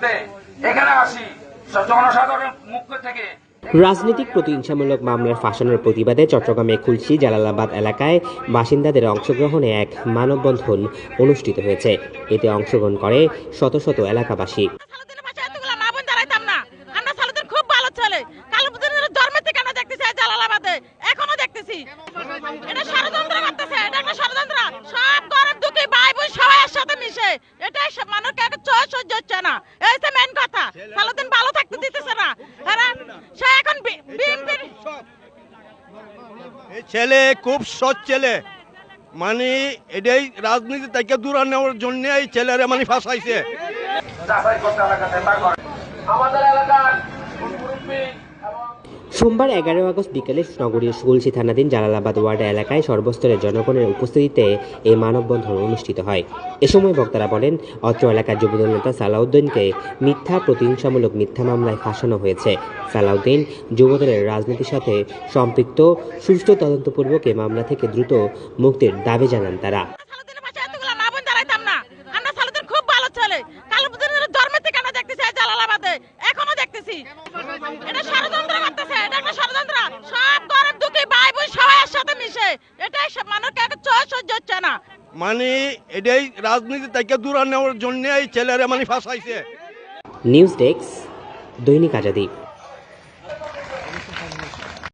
স্বার্থে এখানে আসি। জনসাধারণের মুখ থেকে রাজনৈতিক প্রতিহিংসামূলক মামলার ফাঁসানোর প্রতিবাদে চট্টগ্রামে খুলশি জালালাবাদ এলাকায় বাসিন্দাদের অংশগ্রহণে এক মানববন্ধন অনুষ্ঠিত হয়েছে। এতে অংশগ্রহণ করে শত শত এলাকাবাসী। এখনও দেখতেছি। এটা ষড়যন্ত্র করতেছে এটা একটা ষড়যন্ত্র সব গরিব দুঃখী ভাই বোন সবাই একসাথে মিশে মানুষকে একটা সহ্য হচ্ছে না। এই হচ্ছে মেন কথা। ভালো থাকতে দিতেছে না। সে এখন ছেলে খুব সৎ ছেলে। মানে এটাই রাজনীতি থেকে দূরে নেওয়ার জন্য এই ছেলেরা মানে ফাঁসাইছে। যাচাই করতে এলাকাতে। তা করে আমাদের এলাকার মুরব্বী এবং সোমবার এগারো আগস্ট বিকেলে নগরীর সুগলসি থানাধীন জালালাবাদ ওয়ার্ড এলাকায় সর্বস্তরের জনগণের উপস্থিতিতে এই মানববন্ধন অনুষ্ঠিত হয়। এ সময় বক্তারা বলেন, অত্র এলাকার যুবদল নেতা সালাউদ্দিনকে মিথ্যা, প্রতিহিংসামূলক মিথ্যা মামলায় ফাঁসানো হয়েছে। সালাউদ্দিন যুবদলের রাজনীতির সাথে সম্পৃক্ত। সুষ্ঠু তদন্তপূর্বক এ মামলা থেকে দ্রুত মুক্তির দাবি জানান তারা। খুব ভালো ছেলে কালুদ্দিনের জন্মের থেকে আমরা দেখতেছি এই জালালাবাদে দেখতেছি এটা ষড়যন্ত্র করতেছে এটা একটা ষড়যন্ত্র। সব গরিব দুঃখী ভাই বোন সবাই একসাথে মিশে। এটাই সব মানুষকে একটা চয় সহ্য হচ্ছে না। মানে এটাই রাজনীতি থেকে দূরে নেওয়ার জন্য এই ছেলেরা মানে ফাঁসাইছে। নিউজ ডেস্ক দৈনিক আজাদি।